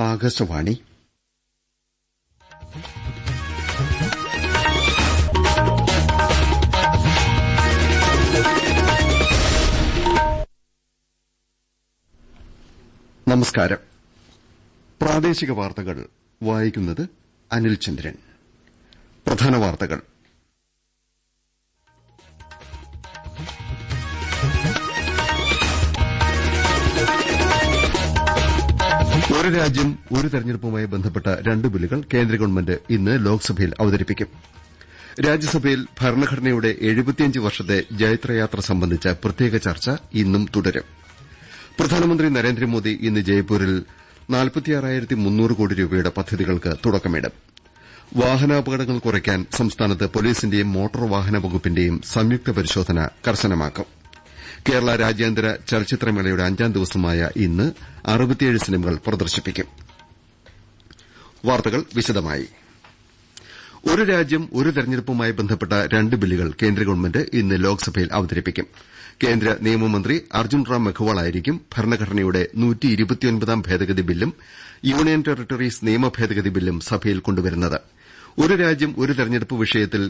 ആകാശവാണി. നമസ്കാരം. പ്രാദേശിക വാർത്തകൾ വായിക്കുന്നത് അനിൽ ചന്ദ്രൻ പ്രധാന വാർത്തകൾ. ഒരു രാജ്യം ഒരു തെരഞ്ഞെടുപ്പുമായി ബന്ധപ്പെട്ട രണ്ട് ബില്ലുകൾ കേന്ദ്ര ഗവൺമെന്റ് ഇന്ന് ലോക്സഭയിൽ അവതരിപ്പിക്കും. രാജ്യസഭയിൽ ഭരണഘടനയുടെ എഴുപത്തിയഞ്ച് വർഷത്തെ ജൈത്രയാത്ര സംബന്ധിച്ച പ്രത്യേക ചർച്ച ഇന്നും തുടരും. പ്രധാനമന്ത്രി നരേന്ദ്രമോദി ഇന്ന് ജയ്പൂരിൽ കോടി രൂപയുടെ പദ്ധതികൾക്ക് തുടക്കമിടും. വാഹനാപകടങ്ങൾ കുറയ്ക്കാൻ സംസ്ഥാനത്ത് പൊലീസിന്റെയും മോട്ടോർ വാഹന വകുപ്പിന്റെയും സംയുക്ത പരിശോധന കർശനമാക്കും. കേരള രാജ്യാന്തര ചലച്ചിത്രമേളയുടെ അഞ്ചാം ദിവസമായ ഇന്ന് അറുപത്തിയേഴ് സിനിമകൾ പ്രദർശിപ്പിക്കും. വാർത്തകൾ വിശദമായി. ഒരു രാജ്യം ഒരു തെരഞ്ഞെടുപ്പുമായി ബന്ധപ്പെട്ട രണ്ട് ബില്ലുകൾ കേന്ദ്ര ഗവൺമെന്റ് ഇന്ന് ലോക്സഭയിൽ അവതരിപ്പിക്കും. കേന്ദ്ര നിയമമന്ത്രി അർജുൻ റാം മെഘ്വാളായിരിക്കും ഭരണഘടനയുടെ ഭേദഗതി ബില്ലും യൂണിയൻ ടെറിട്ടറീസ് നിയമ ഭേദഗതി ബില്ലും സഭയിൽ കൊണ്ടുവരുന്നത്. ഒരു രാജ്യം ഒരു തെരഞ്ഞെടുപ്പ് വിഷയത്തിൽ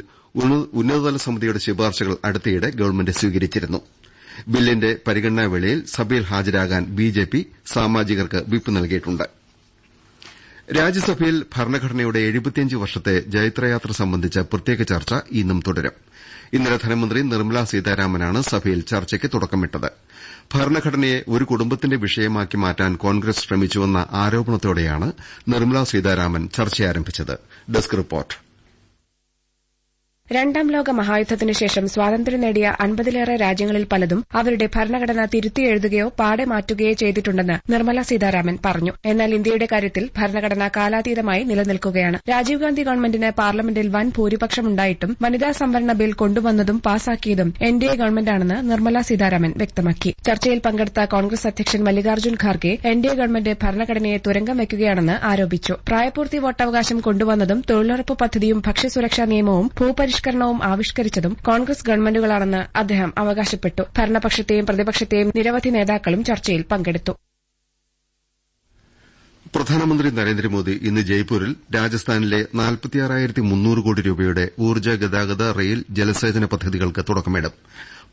ഉന്നതതല സമിതിയുടെ ശുപാർശകൾ അടുത്തിടെ ഗവൺമെന്റ് സ്വീകരിച്ചിരുന്നു. ബില്ലിന്റെ പരിഗണനാവേളയിൽ സഭയിൽ ഹാജരാകാൻ ബിജെപി സാമാജികർക്ക് വിപ്പ് നൽകിയിട്ടുണ്ട്. രാജ്യസഭയിൽ ഭരണഘടനയുടെ എഴുപത്തിയഞ്ച് വർഷത്തെ ജൈത്രയാത്ര സംബന്ധിച്ച പ്രത്യേക ചർച്ച ഇന്നും തുടരും. ഇന്നലെ ധനമന്ത്രി നിർമ്മലാ സീതാരാമനാണ് സഭയിൽ ചർച്ചയ്ക്ക് തുടക്കമിട്ടത്. ഭരണഘടനയെ ഒരു കുടുംബത്തിന്റെ വിഷയമാക്കി മാറ്റാൻ കോൺഗ്രസ് ശ്രമിച്ചുവെന്ന ആരോപണത്തോടെയാണ് നിർമ്മലാ സീതാരാമൻ ചർച്ച ആരംഭിച്ചത്. Desk report. രണ്ടാം ലോക മഹായുദ്ധത്തിനുശേഷം സ്വാതന്ത്ര്യം നേടിയ അൻപതിലേറെ രാജ്യങ്ങളിൽ പലതും അവരുടെ ഭരണഘടന തിരുത്തിയെഴുതുകയോ പാടെ മാറ്റുകയോ ചെയ്തിട്ടുണ്ടെന്ന് നിർമ്മല സീതാരാമൻ പറഞ്ഞു. എന്നാൽ ഇന്ത്യയുടെ കാര്യത്തിൽ ഭരണഘടന കാലാതീതമായി നിലനിൽക്കുകയാണ്. രാജീവ് ഗാന്ധി ഗവൺമെന്റിന് പാർലമെന്റിൽ വൻ ഭൂരിപക്ഷമുണ്ടായിട്ടും വനിതാ സംവരണ ബിൽ കൊണ്ടുവന്നതും പാസാക്കിയതും എൻ ഡി എ ഗവൺമെന്റാണെന്ന് നിർമ്മല സീതാരാമൻ വ്യക്തമാക്കി. ചർച്ചയിൽ പങ്കെടുത്ത കോൺഗ്രസ് അധ്യക്ഷൻ Mallikarjun Kharge N D A government ഭരണഘടനയെ തുരങ്കം വയ്ക്കുകയാണെന്ന് ആരോപിച്ചു. പ്രായപൂർത്തി വോട്ടവകാശം കൊണ്ടുവന്നതും തൊഴിലുറപ്പ് പദ്ധതിയും ഭക്ഷ്യസുരക്ഷാ നിയമവും ഭൂപരിഷ്കരണം പരിഷ്കരണവും ആവിഷ്കരിച്ചതും കോൺഗ്രസ് ഗവൺമെന്റുകളാണെന്ന് അദ്ദേഹം അവകാശപ്പെട്ടു. ഭരണപക്ഷത്തെയും പ്രതിപക്ഷത്തെയും നിരവധി നേതാക്കളും ചർച്ചയിൽ പങ്കെടുത്തു. പ്രധാനമന്ത്രി നരേന്ദ്രമോദി ഇന്ന് ജയ്പൂരിൽ രാജസ്ഥാനിലെ കോടി രൂപയുടെ ഊർജ ഗതാഗത റെയിൽ ജലസേചന പദ്ധതികൾക്ക് തുടക്കമിടും.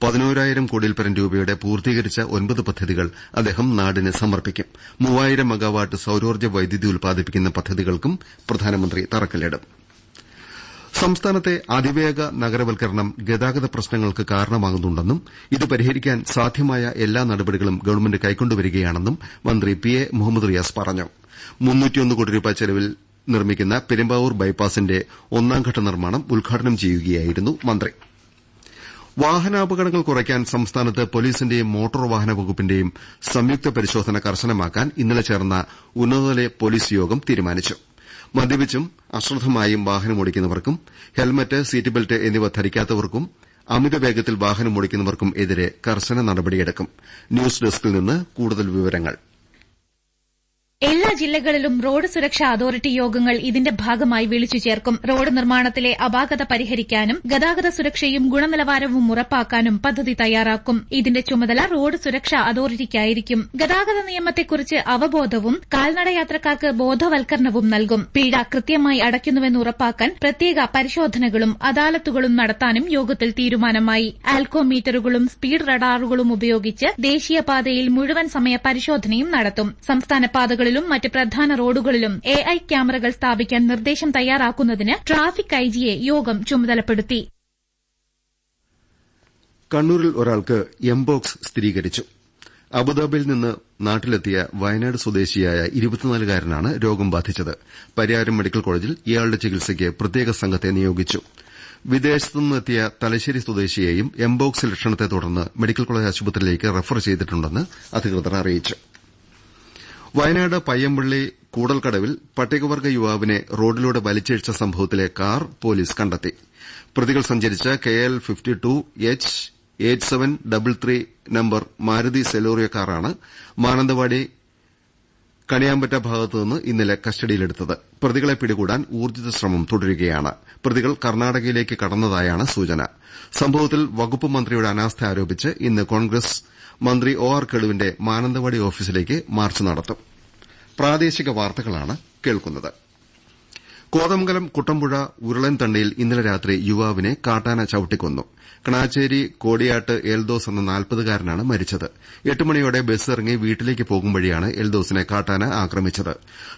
പതിനോരായിരം കോടിയിൽപ്പരം രൂപയുടെ പൂർത്തീകരിച്ച ഒൻപത് പദ്ധതികൾ അദ്ദേഹം നാടിന് സമർപ്പിക്കും. മൂവായിരം മെഗാവാട്ട് സൌരോർജ വൈദ്യുതി ഉൽപ്പാദിപ്പിക്കുന്ന പദ്ധതികൾക്കും പ്രധാനമന്ത്രി തറക്കല്ലിടും. സംസ്ഥാനത്തെ അതിവേഗ നഗരവൽക്കരണം ഗതാഗത പ്രശ്നങ്ങൾക്ക് കാരണമാകുന്നുണ്ടെന്നും ഇത് പരിഹരിക്കാൻ സാധ്യമായ എല്ലാ നടപടികളും ഗവൺമെന്റ് കൈക്കൊണ്ടുവരികയാണെന്നും മന്ത്രി പി എ മുഹമ്മദ് റിയാസ് പറഞ്ഞു. കോടി രൂപ ചെലവിൽ നിർമ്മിക്കുന്ന പെരുമ്പാവൂർ ബൈപ്പാസിന്റെ ഒന്നാംഘട്ട നിർമ്മാണം ഉദ്ഘാടനം ചെയ്യുകയായിരുന്നു മന്ത്രി. വാഹനാപകടങ്ങൾ കുറയ്ക്കാൻ സംസ്ഥാനത്ത് പോലീസിന്റെയും മോട്ടോർ വാഹന വകുപ്പിന്റെയും സംയുക്ത പരിശോധന കർശനമാക്കാൻ ഇന്നലെ ചേർന്ന ഉന്നതതല പോലീസ് യോഗം തീരുമാനിച്ചു. മദ്യപിച്ചും അശ്രദ്ധമായും വാഹനമോടിക്കുന്നവർക്കും ഹെൽമറ്റ് സീറ്റ് ബെൽറ്റ് എന്നിവ ധരിക്കാത്തവർക്കും അമിത അമിതവേഗത്തിൽ വാഹനമോടിക്കുന്നവർക്കും എതിരെ കർശന നടപടിയെടുക്കും. ന്യൂസ് ഡെസ്കിൽ നിന്ന് കൂടുതൽ വിവരങ്ങൾ. എല്ലാ ജില്ലകളിലും റോഡ് സുരക്ഷാ അതോറിറ്റി യോഗങ്ങൾ ഇതിന്റെ ഭാഗമായി വിളിച്ചു ചേർക്കും. റോഡ് നിർമ്മാണത്തിലെ അപാകത പരിഹരിക്കാനും ഗതാഗത സുരക്ഷയും ഗുണനിലവാരവും ഉറപ്പാക്കാനും പദ്ധതി തയ്യാറാക്കും. ഇതിന്റെ ചുമതല റോഡ് സുരക്ഷാ അതോറിറ്റിക്കായിരിക്കും. ഗതാഗത നിയമത്തെക്കുറിച്ച് അവബോധവും കാൽനടയാത്രക്കാർക്ക് ബോധവൽക്കരണവും നൽകും. പിഴ കൃത്യമായി അടയ്ക്കുന്നുവെന്ന് ഉറപ്പാക്കാൻ പ്രത്യേക പരിശോധനകളും അദാലത്തുകളും നടത്താനും യോഗത്തിൽ തീരുമാനമായി. ആൽക്കോമീറ്ററുകളും സ്പീഡ് റഡാറുകളും ഉപയോഗിച്ച് ദേശീയപാതയിൽ മുഴുവൻ സമയ പരിശോധനയും നടത്തും. സംസ്ഥാന പാതകളിലും മറ്റ് പ്രധാന റോഡുകളിലും എ ഐ ക്യാമറകൾ സ്ഥാപിക്കാൻ നിർദ്ദേശം തയ്യാറാക്കുന്നതിന് ട്രാഫിക് ഐജിയെ യോഗം ചുമതലപ്പെടുത്തി. കണ്ണൂരിൽ ഒരാൾക്ക് എംബോക്സ് സ്ഥിരീകരിച്ചു. അബുദാബിയിൽ നിന്ന് നാട്ടിലെത്തിയ വയനാട് സ്വദേശിയായ ഇരുപത്തിനാലുകാരനാണ് രോഗം ബാധിച്ചത്. പരിയാരം മെഡിക്കൽ കോളേജിൽ ഇയാളുടെ ചികിത്സയ്ക്ക് പ്രത്യേക സംഘത്തെ നിയോഗിച്ചു. വിദേശത്തുനിന്നെത്തിയ തലശ്ശേരി സ്വദേശിയെയും എംബോക്സ് ലക്ഷണത്തെ തുടർന്ന് മെഡിക്കൽ കോളേജ് ആശുപത്രിയിലേക്ക് റഫർ ചെയ്തിട്ടുണ്ടെന്ന് അധികൃതർ അറിയിച്ചു. വയനാട് പയ്യമ്പള്ളി കൂടൽക്കടവിൽ പട്ടികവർഗ യുവാവിനെ റോഡിലൂടെ വലിച്ചിഴച്ച സംഭവത്തിലെ കാർ പോലീസ് കണ്ടെത്തി. പ്രതികൾ സഞ്ചരിച്ച K L fifty two H eight seven double three number Maruti Celerio കാറാണ് മാനന്തവാടി കണിയാമ്പറ്റ ഭാഗത്തുനിന്ന് ഇന്നലെ കസ്റ്റഡിയിലെടുത്തത്. പ്രതികളെ പിടികൂടാൻ ഊർജിത ശ്രമം തുടരുകയാണ്. പ്രതികൾ കർണാടകയിലേക്ക് കടന്നതായാണ് സൂചന. സംഭവത്തിൽ വകുപ്പ് മന്ത്രിയുടെ അനാസ്ഥ ആരോപിച്ച് ഇന്ന് കോൺഗ്രസ് മന്ത്രി ഒ ആർ കേളുവിന്റെ മാനന്തവാടി ഓഫീസിലേക്ക് മാർച്ച് നടത്തും. കോതമംഗലം കുട്ടമ്പുഴ ഉരുളൻ തണ്ണിയിൽ ഇന്നലെ രാത്രി യുവാവിനെ കാട്ടാന ചവിട്ടിക്കൊന്നു. കണാച്ചേരി കോടിയാട്ട് എൽദോസ് എന്ന നാൽപ്പതുകാരനാണ് മരിച്ചത്. എട്ട് മണിയോടെ ബസ് ഇറങ്ങി വീട്ടിലേക്ക് പോകും വഴിയാണ് എൽദോസിനെ കാട്ടാന ആക്രമിച്ചത്.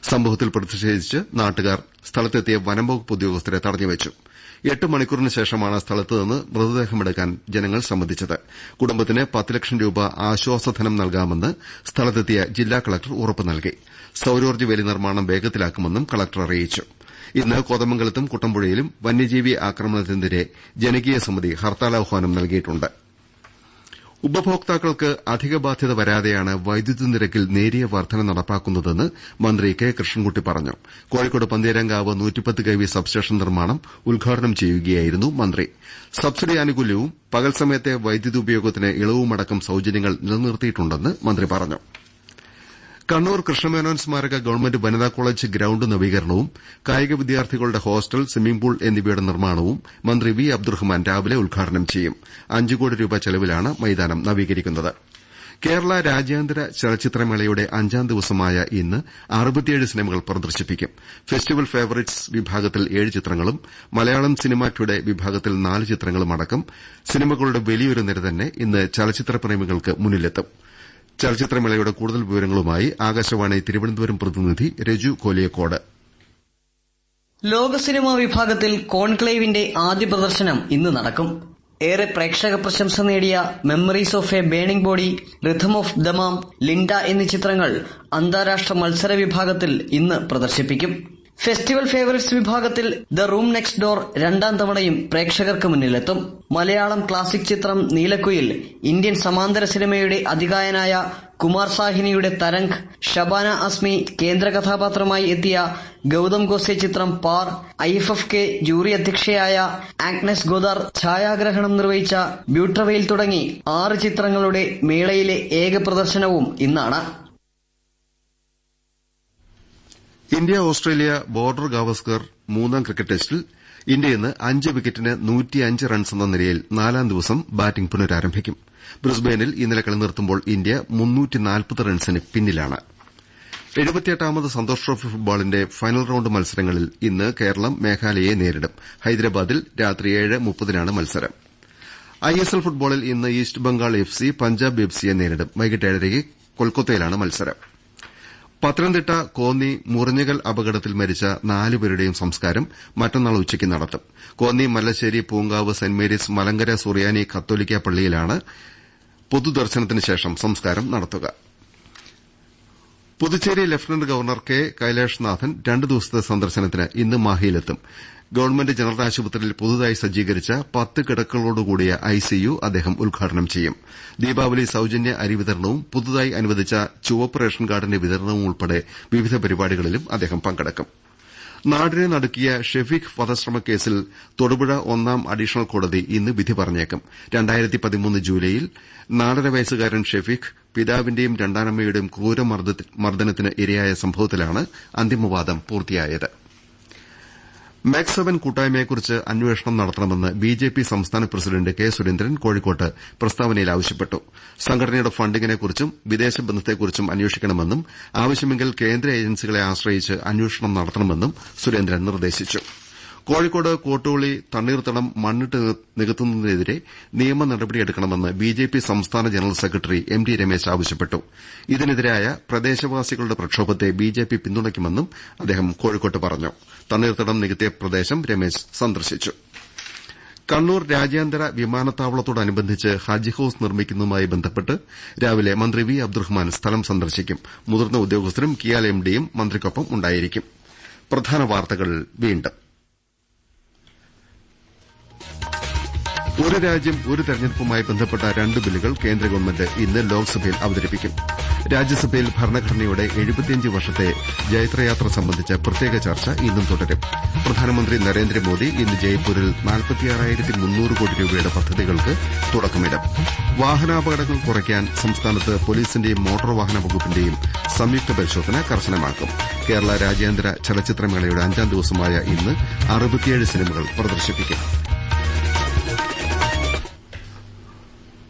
സംഭവത്തിൽ പ്രതിഷേധിച്ച് നാട്ടുകാർ സ്ഥലത്തെത്തിയ വനംവകുപ്പ് ഉദ്യോഗസ്ഥരെ തടഞ്ഞുവച്ചു. എട്ട് മണിക്കൂറിന് ശേഷമാണ് സ്ഥലത്തുനിന്ന് മൃതദേഹമെടുക്കാൻ ജനങ്ങൾ സമ്മതിച്ചത്. കുടുംബത്തിന് പത്ത് ലക്ഷം രൂപ ആശ്വാസധനം നൽകാമെന്ന് സ്ഥലത്തെത്തിയ ജില്ലാ കളക്ടർ ഉറപ്പ് നൽകി. സൌരോർജ വേലി നിർമ്മാണം വേഗത്തിലാക്കുമെന്നും കളക്ടർ അറിയിച്ചു. ഇന്ന് കോതമംഗലത്തും കുട്ടമ്പുഴയിലും വന്യജീവി ആക്രമണത്തിനെതിരെ ജനകീയ സമിതി ഹർത്താലാഹ്വാനം നൽകിയിട്ടുണ്ട്. ഉപഭോക്താക്കൾക്ക് അധിക ബാധ്യത വരാതെയാണ് വൈദ്യുതി നിരക്കിൽ നേരിയ വർധന നടപ്പാക്കുന്നതെന്ന് മന്ത്രി കെ കൃഷ്ണൻകുട്ടി പറഞ്ഞു. കോഴിക്കോട് പന്തീരങ്കാവ് നൂറ്റിപ്പത്ത് കെ വി സബ്സ്റ്റേഷൻ നിർമ്മാണം ഉദ്ഘാടനം ചെയ്യുകയായിരുന്നു മന്ത്രി. സബ്സിഡി ആനുകൂല്യവും പകൽ സമയത്തെ വൈദ്യുതി ഉപയോഗത്തിന് ഇളവുമടക്കം സൌജന്യങ്ങൾ നിലനിർത്തിയിട്ടുണ്ടെന്ന് മന്ത്രി പറഞ്ഞു. കണ്ണൂർ കൃഷ്ണമേനോൻ സ്മാരക ഗവൺമെന്റ് വനിതാ കോളേജ് ഗ്രൌണ്ട് നവീകരണവും കായിക വിദ്യാർത്ഥികളുടെ ഹോസ്റ്റൽ സ്വിമ്മിംഗ് പൂൾ എന്നിവയുടെ നിർമ്മാണവും മന്ത്രി വി അബ്ദുറഹ്മാൻ രാവിലെ ഉദ്ഘാടനം ചെയ്യും. അഞ്ച് കോടി രൂപ ചെലവിലാണ് മൈതാനം നവീകരിക്കുന്നത്. കേരള രാജ്യാന്തര ചലച്ചിത്രമേളയുടെ അഞ്ചാം ദിവസമായ ഇന്ന് അറുപത്തിയേഴ് സിനിമകൾ പ്രദർശിപ്പിക്കും. ഫെസ്റ്റിവൽ ഫേവറിറ്റ്സ് വിഭാഗത്തിൽ ഏഴ് ചിത്രങ്ങളും മലയാളം സിനിമ ടുഡേ വിഭാഗത്തിൽ നാല് ചിത്രങ്ങളും അടക്കം സിനിമകളുടെ വലിയൊരു നിര തന്നെ ഇന്ന് ചലച്ചിത്ര പ്രേമികൾക്ക് മുന്നിലെത്തും. ചലച്ചിത്രമേളയുടെ കൂടുതൽ വിവരങ്ങളുമായി ആകാശവാണി തിരുവനന്തപുരം പ്രതിനിധി രജു കോലിയക്കോട്. ലോക സിനിമാ വിഭാഗത്തിൽ കോൺക്ലേവിന്റെ ആദ്യ പ്രദർശനം ഇന്ന് നടക്കും. ഏറെ പ്രേക്ഷക പ്രശംസ നേടിയ memories of a burning body rhythm of Dammam Linda എന്നീ ചിത്രങ്ങൾ അന്താരാഷ്ട്ര മത്സര വിഭാഗത്തിൽ ഇന്ന് പ്രദർശിപ്പിക്കും. ഫെസ്റ്റിവൽ ഫേവറിറ്റ്സ് വിഭാഗത്തിൽ ദ റൂം നെക്സ്റ്റ് ഡോർ രണ്ടാം തവണയും പ്രേക്ഷകർക്ക് മുന്നിലെത്തും. മലയാളം ക്ലാസിക് ചിത്രം നീലക്കുയിൽ ഇന്ത്യൻ സമാന്തര സിനിമയുടെ അതികായനായ കുമാർ സാഹിനിയുടെ തരംഗ് ഷബാന അസ്മി കേന്ദ്ര കഥാപാത്രമായി എത്തിയ ഗൌതം ഗോസെ ചിത്രം Paar I F F K jury അധ്യക്ഷയായ Agnes Godard ഛായാഗ്രഹണം നിർവഹിച്ച ബ്യൂട്രവയിൽ തുടങ്ങി ആറ് ചിത്രങ്ങളുടെ മേളയിലെ ഏക പ്രദർശനവും ഇന്നാണ്. ഇന്ത്യ ഓസ്ട്രേലിയ ബോർഡർ ഗാവസ്കർ മൂന്നാം ക്രിക്കറ്റ് ടെസ്റ്റിൽ ഇന്ത്യ ഇന്ന് അഞ്ച് വിക്കറ്റിന് റൺസ് എന്ന നിലയിൽ നാലാം ദിവസം ബാറ്റിംഗ് പുനരാരംഭിക്കും. ബ്രിസ്ബെയിനിൽ ഇന്നലെ കളി നിർത്തുമ്പോൾ ഇന്ത്യ റൺസിന് പിന്നിലാണ്. എഴുപത്തിയെട്ടാമത് സന്തോഷ് ട്രോഫി ഫുട്ബോളിന്റെ ഫൈനൽ റൌണ്ട് മത്സരങ്ങളിൽ ഇന്ന് കേരളം മേഘാലയയെ നേരിടും. ഹൈദരാബാദിൽ രാത്രി ഏഴ് മുപ്പതിനാണ് മത്സരം. ഐഎസ്എൽ ഫുട്ബോളിൽ ഇന്ന് east Bengal F C Punjab F സിയെ നേരിടും. വൈകിട്ട് ഏഴരയ്ക്ക് കൊൽക്കത്തയിലാണ് മത്സരം. പത്തനംതിട്ട കോന്നി മുറിഞ്ഞകൽ അപകടത്തിൽ മരിച്ച നാലുപേരുടെയും സംസ്കാരം മറ്റന്നാൾ ഉച്ചയ്ക്ക് നടത്തും. കോന്നി മല്ലശ്ശേരി പൂങ്കാവ് സെന്റ് മേരീസ് മലങ്കര സുറിയാനി കത്തോലിക്ക പള്ളിയിലാണ് പൊതുദർശനത്തിന് ശേഷം സംസ്കാരം നടത്തുക. Puducherry lieutenant governor K Kailashnathan രണ്ടു ദിവസത്തെ സന്ദർശനത്തിന് ഇന്ന് മാഹിയിലെത്തും. ഗവൺമെന്റ് ജനറൽ ആശുപത്രിയിൽ പുതുതായി സജ്ജീകരിച്ച പത്ത് കിടക്കകളോടുകൂടിയ ഐസിയു അദ്ദേഹം ഉദ്ഘാടനം ചെയ്യും. ദീപാവലി സൌജന്യ അരി വിതരണവും പുതുതായി അനുവദിച്ച ചുവപ്പ് റേഷൻ കാർഡിന്റെ വിതരണവും ഉൾപ്പെടെ വിവിധ പരിപാടികളിലും അദ്ദേഹം പങ്കെടുക്കും. നാടിനെ നടുക്കിയ ഷെഫീഖ് വധശ്രമ കേസിൽ തൊടുപുഴ ഒന്നാം അഡീഷണൽ കോടതി ഇന്ന് വിധി പറഞ്ഞേക്കും. ജൂലൈയിൽ നാലര വയസ്സുകാരൻ ഷെഫീഖ് പിതാവിന്റെയും രണ്ടാനമ്മയുടെയും ക്രൂരമർദ്ദനത്തിന് ഇരയായ സംഭവത്തിലാണ് അന്തിമവാദം പൂർത്തിയായത്. മാക്സ് സെവൻ കൂട്ടായ്മയെക്കുറിച്ച് അന്വേഷണം നടത്തണമെന്ന് ബിജെപി സംസ്ഥാന പ്രസിഡന്റ് കെ സുരേന്ദ്രൻ കോഴിക്കോട്ട് പ്രസ്താവനയിൽ ആവശ്യപ്പെട്ടു. സംഘടനയുടെ ഫണ്ടിങ്ങിനെക്കുറിച്ചും വിദേശ ബന്ധത്തെക്കുറിച്ചും അന്വേഷിക്കണമെന്നും ആവശ്യമെങ്കിൽ കേന്ദ്ര ഏജൻസികളെ ആശ്രയിച്ച് അന്വേഷണം നടത്തണമെന്നും സുരേന്ദ്രൻ നിർദ്ദേശിച്ചു. കോഴിക്കോട് കോട്ടൂളി തണ്ണീർത്തടം മണ്ണിട്ട് നികത്തുന്നതിനെതിരെ നിയമ നടപടിയെടുക്കണമെന്ന് ബിജെപി സംസ്ഥാന general secretary M T Ramesh ആവശ്യപ്പെട്ടു. ഇതിനെതിരായ പ്രദേശവാസികളുടെ പ്രക്ഷോഭത്തെ ബിജെപി പിന്തുണയ്ക്കുമെന്നും അദ്ദേഹം കോഴിക്കോട്ട് പറഞ്ഞു. തണ്ണീർത്തടം നികത്തിയ പ്രദേശം രമേശ് സന്ദർശിച്ചു. കണ്ണൂർ രാജ്യാന്തര വിമാനത്താവളത്തോടനുബന്ധിച്ച് ഹജ്ജ് ഹൌസ് നിർമ്മിക്കുന്നതുമായി ബന്ധപ്പെട്ട് രാവിലെ മന്ത്രി വി അബ്ദുറഹ്മാൻ സ്ഥലം സന്ദർശിക്കും. മുതിർന്ന ഉദ്യോഗസ്ഥരും കിയാൽ എംഡിയും മന്ത്രിക്കൊപ്പം ഉണ്ടായിരിക്കും. ഒരു രാജ്യം ഒരു തെരഞ്ഞെടുപ്പുമായി ബന്ധപ്പെട്ട രണ്ട് ബില്ലുകൾ കേന്ദ്ര ഗവൺമെന്റ് ഇന്ന് ലോക്സഭയിൽ അവതരിപ്പിക്കും. രാജ്യസഭയിൽ ഭരണഘടനയുടെ എഴുപത്തിയഞ്ച് വർഷത്തെ ജൈത്രയാത്ര സംബന്ധിച്ച പ്രത്യേക ചർച്ച ഇന്നും തുടരും. പ്രധാനമന്ത്രി നരേന്ദ്രമോദി ഇന്ന് ജയ്പൂരിൽ കോടി രൂപയുടെ പദ്ധതികൾക്ക് തുടക്കമിടും. വാഹനാപകടങ്ങൾ കുറയ്ക്കാൻ സംസ്ഥാനത്ത് പോലീസിന്റെയും മോട്ടോർ വാഹന വകുപ്പിന്റെയും സംയുക്ത പരിശോധന കർശനമാക്കും. കേരള രാജ്യാന്തര ചലച്ചിത്രമേളയുടെ അഞ്ചാം ദിവസമായ ഇന്ന് അറുപത്തിയേഴ് സിനിമകൾ പ്രദർശിപ്പിക്കും.